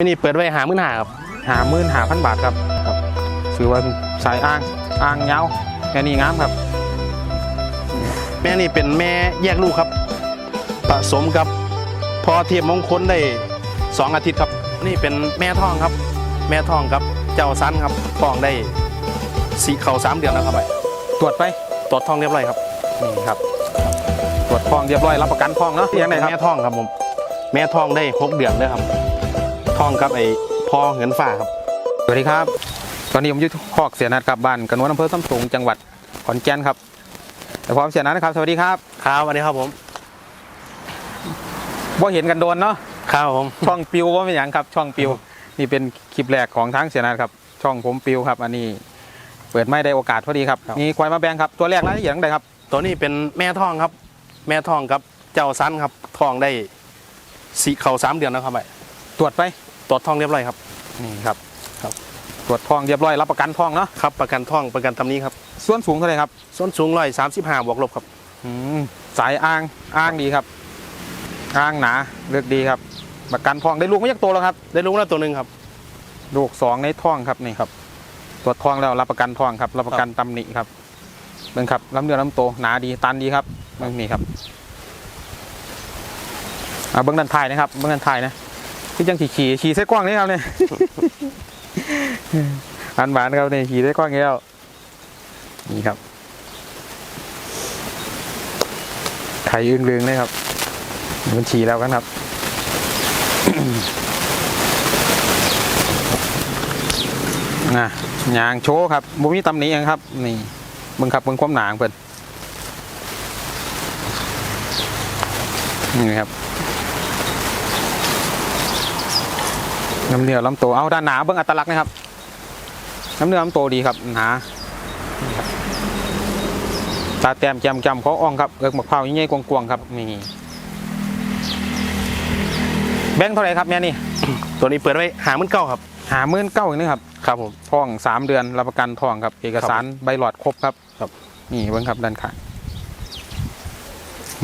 ที่นี่เปิดไว้หามื้อหาครับหาหมื่นหาพันบาทครับครับถือว่าสายอ้างอ้างเงาแค่นี้งามครับ แม่นี่เป็นแม่แยกลูกครับผสมกับพอเทียมมงคลได้สองอาทิตย์ครับ นี่เป็นแม่ท้องครับ แม่ท้องครับเจ้าสันครับท้องได้สีเขาสามเดือนแล้วครับไปตรวจไปตรวจท้องเรียบร้อยครับนี่ครับตรวจทองเรียบร้อยรับประกันทองเนาะที่ยังไงครับแม่ท้องครับผมแม่ท้องได้หกเดือนเลยครับ ท้องกับไอ้พอเหินฝ่าครับสวัสดีครับ ตอนนี้ผมอยู่ที่คอกเสียนัดครับบ้านกระนวนอำเภอซ้ำสูงจังหวัดขอนแก่นครับแต่พร้อมเสียนัดนะครับ สวัสดีครับครับสวัสดีครับผมว่าเห็นกันโดนเนาะครับผมช่องปิวว่าเป็นอย่างครับ ช่องปิวนี่เป็นคลิปแรกของทั้งเสียนัดครับ ช่องผมปิวครับ อันนี้ เปิดไม่ได้โอกาสพอดีครับมีควายมาแบ่งครับตัวแรกรายละเอียดตั้งแต่ครับ ตัวนี้เป็นแม่ท้องครับ แม่ท้องกับเจ้าสันครับท้องได้สีเขาสามเดือนแล้วครับไปตรวจไป ตรวจท้องเรียบร้อยครับ นี่ครับครับ ตรวจทองเรียบร้อยรับประกันทองเนาะครับประกันท้องประกันตำนี้ครับส่วนสูงเท่าไหร่ครับส้นสูงร้อยสามสิบห้าบวกลบครับอืมสายอ้างอ้างดีครับ อ้างหนาเลือกดีครับ ประกันทองได้ลูกไม่ยักโตแล้วครับ ได้ลุงแล้วตัวหนึ่งครับ ลูกสองในท้องครับนี่ครับ ตรวจทองแล้วรับประกันทองครับรับประกันตำหนิครับเบิ่งครับลำเนื้อลำโตหนาดีตันดีครับเบิ่งนี่ครับเอาเบิ้งด้านท้ายนะครับเบิ้งด้านท้ายนะ ที่จังขี่ขี่ขี่ใส่กว้างนี่ครับเนี่ยอันหวานครับเนี่ยขี่ใส่กว้างแล้วนี่ครับไข่อึ้งเลืองเลยครับ มันฉี่แล้วกันครับนะยางโชว์ครับบุมีตำหนิหยังครับ นี่เบิ่งครับเบิ่งความหนางเพิ่นนี่ครับ น้ำเนื้อลำโตวเอาด้านหนาเบิ่งอัตลักษณ์นะครับน้ำเนื้อลำโตวดีครับหนานี่ครับตาแต้มแจ่มจำเขาอ่องครับเอิกหมักเผายิ่งใหญ่กวางๆครับนี่แบงค์เท่าไหร่ครับแม่นี่ตัวนี้เปิดไว้หามื่นเก้าครับหาหมื่นเก้าอย่างนี้ครับครับผมทองสามเดือนรับประกันทองครับ เอกสารใบหลอดครบครับครับนี่เบิ้งครับด้านข้าง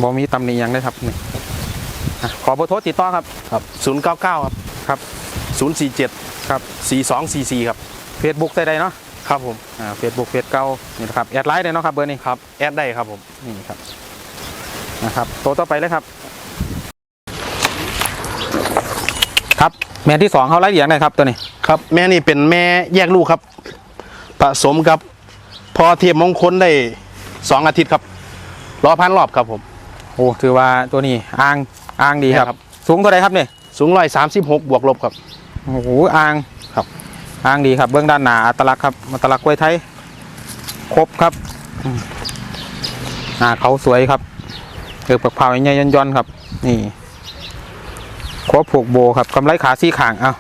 บอมีตำหนิหยังได้ครับนี่อะขอเบอร์โทรติดต่อครับครับศูนย์เก้าเก้าครับครับ ศูนย์สี่เจ็ดครับสี่สองสี่สี่ครับ เฟซบุ๊กใส่ได้เนาะครับผมอ่าเฟซบุ๊กเฟซเก่านี่นะครับแอดไลน์ได้เนาะครับเบอร์นี้ครับแอดได้ครับผมนี่ครับนะครับโตวต่อไปเลยครับ ครับแม่ที่สองเขาไล่เลี้ยงได้ครับตัวนี้ครับแม่นี่เป็นแม่แยกลูกครับ ผสมกับพอเทียมมงคลได้สองอาทิตย์ครับรอพันรอบครับผมโอ้ถือว่าตัวนี้อ้างอ้างดีครับครับสูงเท่าไรครับเนี่ยสูงร้อยสามสิบหกบวกลบครับ โอ้โหอ่างครับอ่างดีครับ เบื้องด้านหนาอัตลักษณ์ครับอัตลักษณ์กล้วยไทยครบครับอืมอ่าเขาสวยครับเกิดปักเผาใหญ่ๆย่อนๆครับ นี่ครบผูกโบครับกำไรขาซี่ขางเอา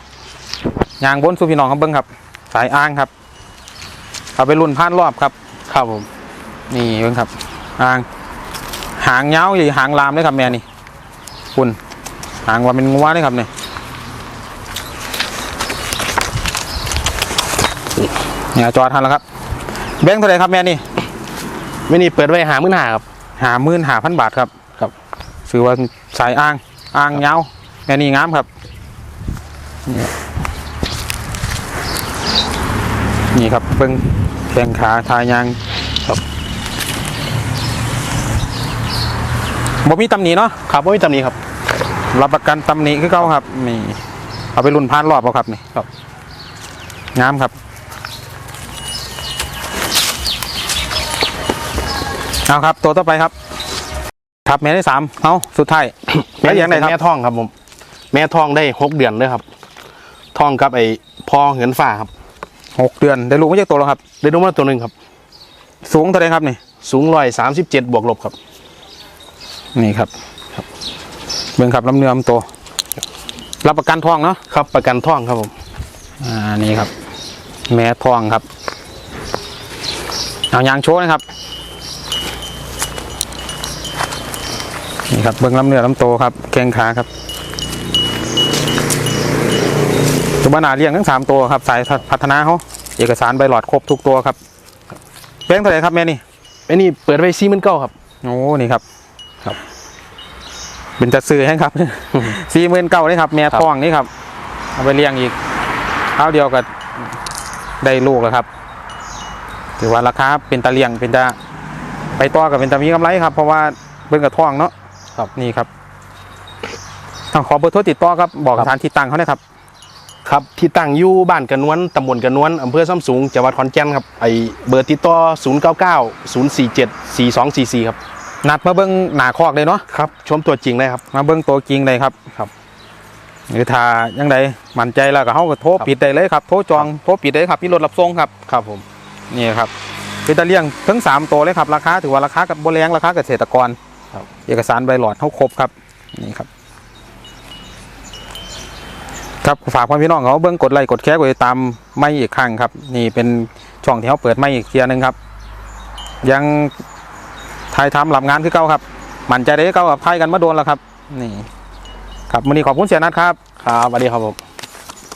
ยางบนสุพี่น้องครับเบิ้งครับ สายอ่างครับเอาไปรุ่นผ่านรอบครับ ครับผมนี่เบิ้งครับอ่าง หางเงาหรือหางลามเลยครับแม่นี่คุณหางว่าเป็นงัวเลยครับเนี่ย เนี่ยจอทันแล้วครับ แบงค์เท่าไหรครับแม่นี่แม่นี่เปิดไว้หามื่นหาครับหาหมื่นหาพันบาทครับครับถือว่าสายอ่างอ่างเงาวแม่นี่งามครับนี่นี่ครับเบิ้งแข้งขาทายางครับบ่มีตำหนิเนาะครับไม่มีตำหนี้ครับรับประกันตำหนิคือเขาครับนี่เอาไปรุ่นพานรอบเอาครับนี่ครับงามครับ เอาครับ ตัวต่อไปครับครับแม่ที่สามเอาสุดท้ายแม่เลี้ยงไหนครับแม่ท้องครับผมแม่ท้องได้หกเดือนเลยครับท้องกับไอ้พอเหินฝ่าครับหกเดือนได้ลูกไม่ใช่ตัวแล้วครับ ได้ลูกมาตัวหนึ่งครับ สูงเท่าไหรครับนี่สูงร้อยสามสิบเจ็ดบวกลบครับ นี่ครับเบิ่งครับลำเนื้อลำตัวรับประกันทองเนาะครับประกันท้องครับผมอ่านี่ครับ แม่ทองครับเอายางโชว์นะครับ นี่ครับเบิ้งลำเนื้อลำโตครับแข้งขาครับตัวบานาเลี้ยงทั้งสามตัวครับสายพัฒนาเขาเอกสารใบหลอดครบทุกตัวครับเป้งเท่าไหร่ครับแม่นี่ไอ้นี่เปิดไว้สี่หมื่นเก้าครับโอ้นี่ครับครับ เป็นจัดซื้อให้ครับสี่หมื่นเก้านี่ครับแม่ครับทองนี่ครับเอาไปเลี้ยงอีกเท่าเดียวกับได้ลูกแล้วครับถือว่าราคาเป็นตะเลียงเป็นตาไปต่อกับเป็นตามีกำไรครับ เพราะว่าเบิ่งกับท่องเนาะ ครับนี่ครับต้องขอเบอร์โทรติดต่อครับบอกสถานที่ตั้งเขาเลยครับ ครับที่ตั้งอยู่บ้านกระนวนตำบลกระนวนอำเภอซ้ำสูงจังหวัดขอนแก่นครับไอเบอร์ติดต่อ 0 9 9 0 4 7 4 2 4 4 ครับ นัดมาเบิ้งหนาคอกเลยเนาะครับชมตัวจริงเลยครับ มาเบิ้งตัวจริงเลยครับครับ หรือถ้ายังไงมั่นใจแล้วก็เขาก็โทรครับปิดได้เลยครับโทรจองโทรปิดได้ครับพี่รถรับส่งครับครับผมนี่ครับเป็นตะเลียงทั้งสามตัวเลยครับราคาถือว่าราคากับโบแรงราคาเกษตรกรครับ เอกสารใบหลอดเขาครบครับนี่ครับ ครับฝากพ่อพี่น้องเขาเบิ้องกดไลค์กดแชร์กดตามไม่อีกครั้งครับ นี่เป็นช่องที่เขาเปิดไม่อีกเทียหนึงครับ ยังทายทำหลับงานคือเก่าครับ มั่นใจได้เก่ากับทายกันมาโดนแล้วครับ นี่ ครับวันนี้ขอบคุณเสียนัทครับ ครับสวัสดีครับผม